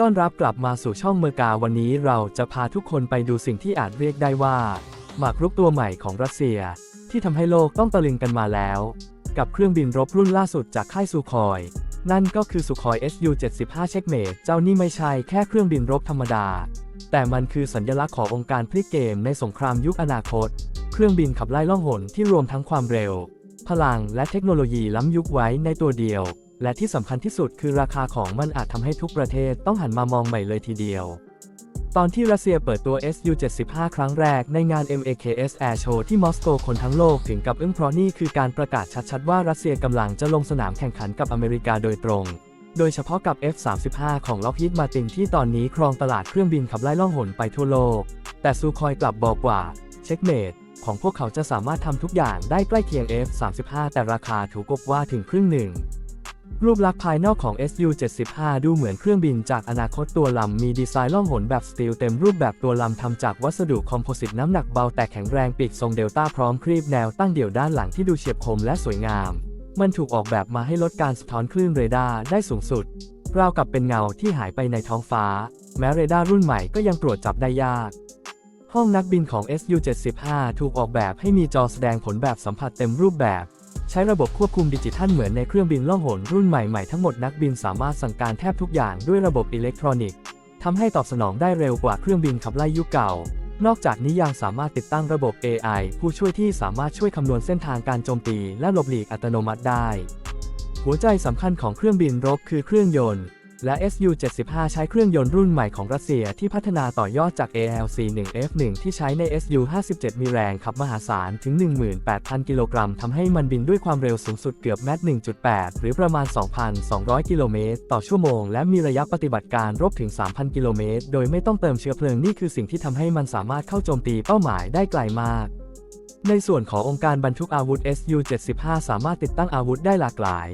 ต้อนรับกลับมาสู่ช่องเมอร์กาวันนี้เราจะพาทุกคนไปดูสิ่งที่อาจเรียกได้ว่าหมากรุกตัวใหม่ของรัสเซีย ที่ทำให้โลกต้องตะลึงกันมาแล้ว กับเครื่องบินรบรุ่นล่าสุดจากค่ายซูคอย นั่นก็คือสุคอย SU-75 เช็คเมดเจ้านี่ไม่ใช่แค่เครื่องบินรบธรรมดา แต่มันคือสัญลักษณ์ขององค์การพลิกเกมในสงครามยุคอนาคต เครื่องบินขับไล่ล่องหนที่รวมทั้งความเร็ว พลังและเทคโนโลยีล้ำยุคไว้ในตัวเดียว และที่สำคัญที่สุดคือราคาของมันอาจทำให้ทุกประเทศต้องหันมามองใหม่เลยทีเดียว ตอนที่รัสเซียเปิดตัว Su-75 ครั้งแรกในงาน MAKS Air Show ที่มอสโกคนทั้งโลกถึงกับอึ้งเพราะนี่คือการประกาศชัดๆว่ารัสเซียกำลังจะลงสนามแข่งขันกับอเมริกาโดยตรง โดยเฉพาะกับ F-35 ของล็อกฮีดมาตินที่ตอนนี้ครองตลาดเครื่องบินขับไล่ล่องหนไปทั่วโลก แต่ซูคอยกลับบอกว่าเช็คเมดของพวกเขาจะสามารถทำทุกอย่างได้ใกล้เคียง F-35 แต่ราคาถูกกว่าถึงครึ่งหนึ่ง รูปลักษณ์ภายนอกของ Su-75 ดูเหมือนเครื่องบินจากอนาคตตัวลำมีดีไซน์ล่องหนแบบสตีลเต็มรูปแบบตัวลำทำจากวัสดุคอมโพสิตน้ำหนักเบาแต่แข็งแรงปีกทรงเดลต้าพร้อมครีบแนวตั้งเดี่ยวด้านหลังที่ดูเฉียบคมและสวยงาม มันถูกออกแบบมาให้ลดการสะท้อนคลื่นเรดาร์ได้สูงสุด ราวกับเป็นเงาที่หายไปในท้องฟ้า แม้เรดาร์รุ่นใหม่ก็ยังตรวจจับได้ยากห้องนักบินของ Su-75 ถูกออกแบบให้มีจอแสดงผลแบบสัมผัสเต็มรูปแบบ ใช้ระบบควบคุมดิจิทัลเหมือนในเครื่องบินล่องหนรุ่นใหม่ๆทั้งหมดนักบินสามารถสั่งการแทบทุกอย่างด้วยระบบอิเล็กทรอนิกส์ทำให้ตอบสนองได้เร็วกว่าเครื่องบินขับไล่ยุคเก่า นอกจากนี้ยังสามารถติดตั้งระบบ AI ผู้ช่วยที่สามารถช่วยคำนวณเส้นทางการโจมตีและหลบหลีกอัตโนมัติได้ หัวใจสำคัญของเครื่องบินรบคือเครื่องยนต์ และ Su-75 ใช้เครื่องยนต์รุ่นใหม่ของรัสเซียที่พัฒนาต่อยอดจาก ALC-1F1 ที่ใช้ใน Su-57 มีแรงขับมหาศาลถึง 18,000 กิโลกรัมทำให้มันบินด้วยความเร็วสูงสุดเกือบแมต1.8 หรือประมาณ 2,200 กิโลเมตรต่อชั่วโมง และมีระยะปฏิบัติการรบถึง 3,000 กิโลเมตร โดยไม่ต้องเติมเชื้อเพลิงนี่คือสิ่งที่ทำให้มันสามารถเข้าโจมตีเป้าหมายได้ไกลมาก ในส่วนขององค์การบรรทุกอาวุธ Su-75 สามารถติดตั้งอาวุธได้หลากหลาย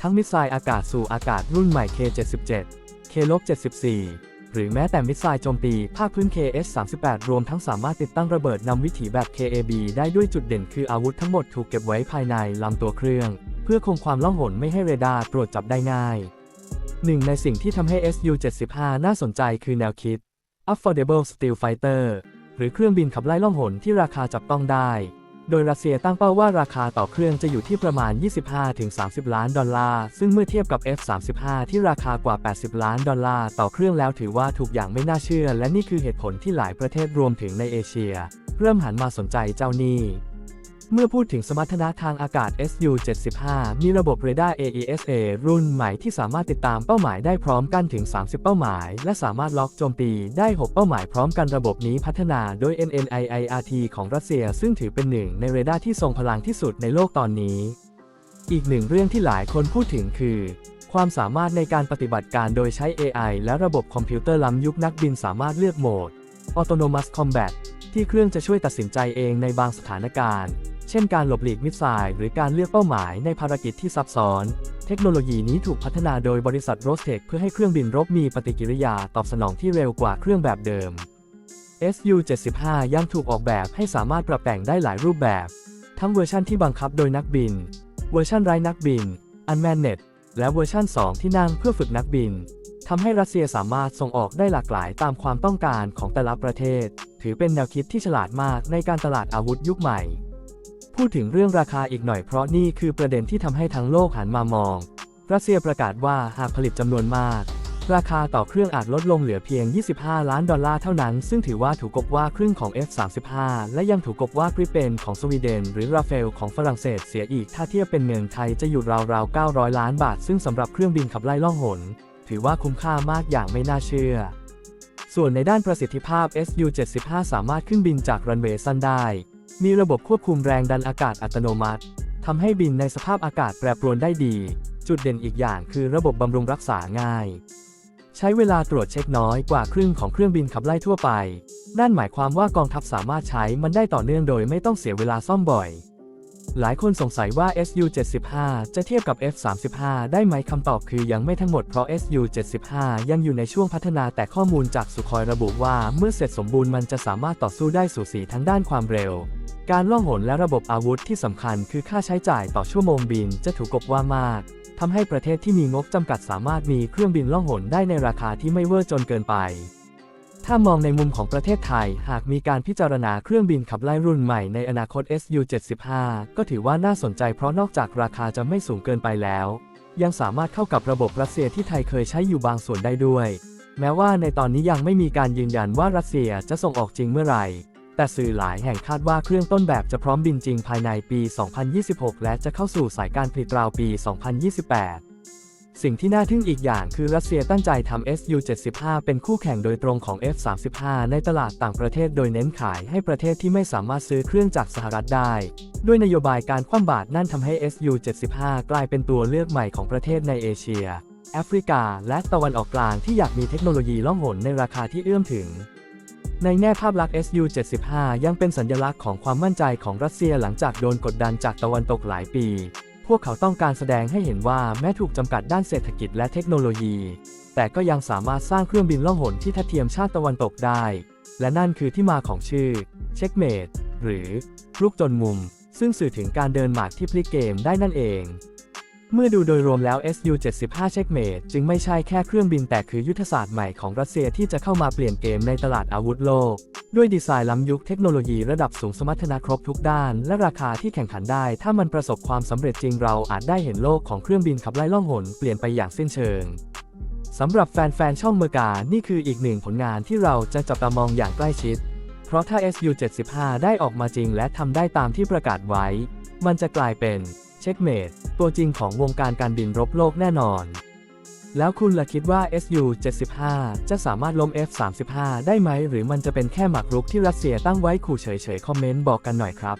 ทั้งมิสไซล์อากาศสู่อากาศรุ่นใหม่ K-77 K-74 หรือแม้แต่มิสไซล์โจมตีภาคพื้น KS-38 รวมทั้งสามารถติดตั้งระเบิดนำวิถีแบบ KAB ได้ด้วยจุดเด่นคืออาวุธทั้งหมดถูกเก็บไว้ภายในลำตัวเครื่อง เพื่อคงความล่องหนไม่ให้เรดาร์ตรวจจับได้ง่าย หนึ่งในสิ่งที่ทำให้ Su-75 น่าสนใจคือแนวคิด Affordable Steel Fighter รือเครื่องบินขับไล่ล่องหนที่ราคาจับต้องได้ โดยรัสเซียตั้งเป้าว่าราคาต่อเครื่องจะอยู่ที่ประมาณ 25-30 ล้านดอลลาร์ ซึ่งเมื่อเทียบกับ F-35 ที่ราคากว่า 80 ล้านดอลลาร์ต่อเครื่องแล้วถือว่าถูกอย่างไม่น่าเชื่อ และนี่คือเหตุผลที่หลายประเทศรวมถึงในเอเชีย เริ่มหันมาสนใจเจ้านี้ เมื่อพูดถึงสมรรถนะทางอากาศ Su-75 มีระบบเรดาร์ AESA รุ่นใหม่ที่สามารถติดตามเป้าหมายได้พร้อมกันถึง 30 เป้าหมาย และสามารถล็อกโจมตีได้ 6 เป้าหมายพร้อมกันระบบนี้พัฒนาโดย NNIIRT ของรัสเซีย ซึ่งถือเป็นหนึ่งในเรดาร์ที่ทรงพลังที่สุดในโลกตอนนี้ อีกหนึ่งเรื่องที่หลายคนพูดถึงคือความสามารถในการปฏิบัติการโดยใช้ AI และระบบคอมพิวเตอร์ล้ำยุคนักบินสามารถเลือกโหมด Autonomous Combat ที่เครื่องจะช่วยตัดสินใจเองในบางสถานการณ์ เช่นการหลบหลีกมิสไซล์หรือการเลือกเป้าหมายในภารกิจที่ซับซ้อน เทคโนโลยีนี้ถูกพัฒนาโดยบริษัทโรสเทคเพื่อให้เครื่องบินรบมีปฏิกิริยาตอบสนองที่เร็วกว่าเครื่องแบบเดิม Su-75 ยังถูกออกแบบให้สามารถปรับแต่งได้หลายรูปแบบ ทั้งเวอร์ชันที่บังคับโดยนักบิน เวอร์ชันไร้นักบิน Unmanned และเวอร์ชัน2 ที่นั่งเพื่อฝึกนักบินทำให้รัสเซียสามารถส่งออกได้หลากหลายตามความต้องการของแต่ละประเทศ ถือเป็นแนวคิดที่ฉลาดมากในการตลาดอาวุธยุคใหม่ พูดถึงเรื่องราคาอีกหน่อยเพราะนี่คือประเด็นที่ทำให้ทั้งโลกหันมามอง รัสเซียประกาศว่าหากผลิตจำนวนมาก ราคาต่อเครื่องอาจลดลงเหลือเพียง 25 ล้านดอลลาร์เท่านั้น ซึ่งถือว่าถูกกบว่าครึ่งของ F-35 และยังถูกกบว่ากริเปนของสวีเดน หรือราเฟลของฝรั่งเศสเสียอีก ถ้าเทียบเป็นเงินไทยจะอยู่ราวๆ 900 ล้านบาท ซึ่งสำหรับเครื่องบินขับไล่ล่องหน ถือว่าคุ้มค่ามากอย่างไม่น่าเชื่อส่วนในด้านประสิทธิภาพ Su-75 สามารถขึ้นบินจากรันเวย์สั้นได้ มีระบบควบคุมแรงดันอากาศอัตโนมัติทำให้บินในสภาพอากาศแปรปรวนได้ดี จุดเด่นอีกอย่างคือระบบบำรุงรักษาง่าย ใช้เวลาตรวจเช็คน้อยกว่าครึ่งของเครื่องบินขับไล่ทั่วไป นั่นหมายความว่ากองทัพสามารถใช้มันได้ต่อเนื่องโดยไม่ต้องเสียเวลาซ่อมบ่อย หลายคนสงสัยว่า Su-75 จะเทียบกับ F-35 ได้ไหมคำตอบคือยังไม่ทั้งหมดเพราะ Su-75 ยังอยู่ในช่วงพัฒนาแต่ข้อมูลจากสุคอยระบุว่าเมื่อเสร็จสมบูรณ์มันจะสามารถต่อสู้ได้สูสีทั้งด้านความเร็ว การล่องหนและระบบอาวุธที่สำคัญคือค่าใช้จ่ายต่อชั่วโมงบินจะถูกกบว่ามากทำให้ประเทศที่มีงบจำกัดสามารถมีเครื่องบินล่องหนได้ในราคาที่ไม่เวอร์จนเกินไป ถ้ามองในมุมของประเทศไทย หากมีการพิจารณาเครื่องบินขับไล่รุ่นใหม่ในอนาคต Su-75 ก็ถือว่าน่าสนใจเพราะนอกจากราคาจะไม่สูงเกินไปแล้ว ยังสามารถเข้ากับระบบรัสเซียที่ไทยเคยใช้อยู่บางส่วนได้ด้วย แม้ว่าในตอนนี้ยังไม่มีการยืนยันว่ารัสเซียจะส่งออกจริงเมื่อไหร่ แต่สื่อหลายแห่งคาดว่าเครื่องต้นแบบจะพร้อมบินจริงภายในปี 2026 และจะเข้าสู่สายการผลิตราวปี 2028สิ่งที่น่าทึ่งอีกอย่างคือรัสเซียตั้งใจทำ Su-75 เป็นคู่แข่งโดยตรงของ F-35 ในตลาดต่างประเทศโดยเน้นขายให้ประเทศที่ไม่สามารถซื้อเครื่องจากสหรัฐได้ ด้วยนโยบายการคว่ำบาตรนั่นทำให้ Su-75 กลายเป็นตัวเลือกใหม่ของประเทศในเอเชีย แอฟริกา และตะวันออกกลางที่อยากมีเทคโนโลยีล่องหนในราคาที่เอื้อมถึง ในแง่ภาพลักษณ์ Su-75 ยังเป็นสัญลักษณ์ของความมั่นใจของรัสเซียหลังจากโดนกดดันจากตะวันตกหลายปี พวกเขาต้องการแสดงให้เห็นว่าแม้ถูกจำกัดด้านเศรษฐกิจและเทคโนโลยี แต่ก็ยังสามารถสร้างเครื่องบินล่องหนที่ทัดเทียมชาติตะวันตกได้ และนั่นคือที่มาของชื่อ Checkmate หรือลูกจนมุม ซึ่งสื่อถึงการเดินหมากที่พลิกเกมได้นั่นเอง เมื่อดูโดยรวมแล้ว Su-75 Checkmate จึงไม่ใช่แค่เครื่องบินแต่คือยุทธศาสตร์ใหม่ของรัสเซียที่จะเข้ามาเปลี่ยนเกมในตลาดอาวุธโลก ด้วยดีไซน์ล้ำยุคเทคโนโลยีระดับสูงสมรรถนะครบทุกด้าน และราคาที่แข่งขันได้ ถ้ามันประสบความสำเร็จจริงเราอาจได้เห็นโลกของเครื่องบินขับไล่ล่องหนเปลี่ยนไปอย่างสิ้นเชิงสำหรับแฟนๆช่องเมกานี่คืออีกหนึ่งผลงานที่เราจะจับตามองอย่างใกล้ชิด เพราะถ้า Su-75 ได้ออกมาจริงและทำได้ตามที่ประกาศไว้ มันจะกลายเป็น เช็คเมดตัวจริงของวงการการบินรบโลกแน่นอน แล้วคุณล่ะคิดว่า Su-75 จะสามารถล้ม F-35 ได้ไหม หรือมันจะเป็นแค่หมากรุกที่รัสเซียตั้งไว้ขู่เฉยๆ คอมเมนต์บอกกันหน่อยครับ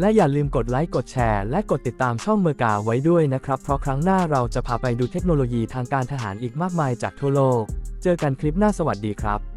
และอย่าลืมกดไลค์กดแชร์ และกดติดตามช่องเมกาไว้ด้วยนะครับ เพราะครั้งหน้าเราจะพาไปดูเทคโนโลยีทางการทหารอีกมากมายจากทั่วโลก เจอกันคลิปหน้าสวัสดีครับ